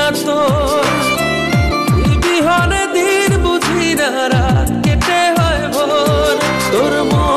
না তোর বিহনে দিন বুঝি না রাত কেটে হয় ভোর। তোর মন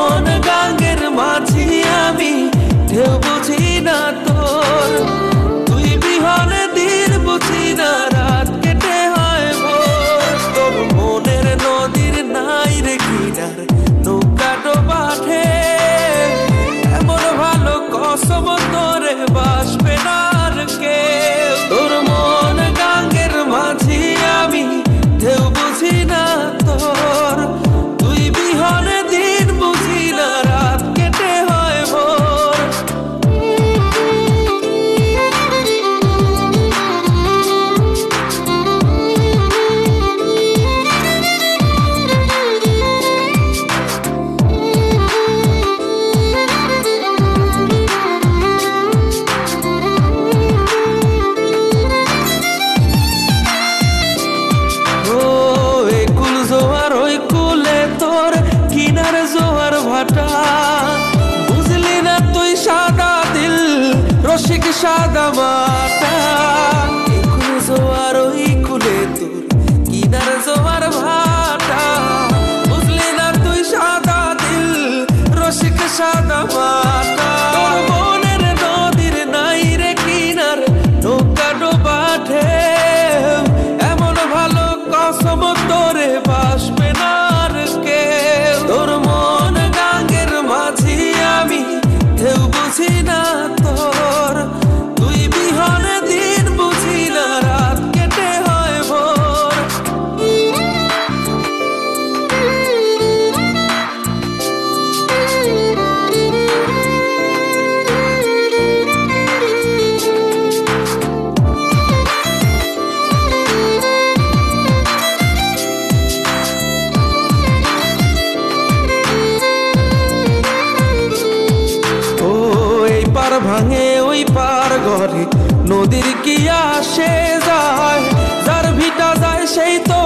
কিনার জোয়ার ভাটা। বুঝলি না তুই সাদা দিল, রসিক সাদা মাটা। জোয়ার, ওই কুলে তোর কিনার জোয়ার পার ভাঙে ওই পার ঘরে। নদীর কি আসে যায় যার ভিটা যায় সেই তো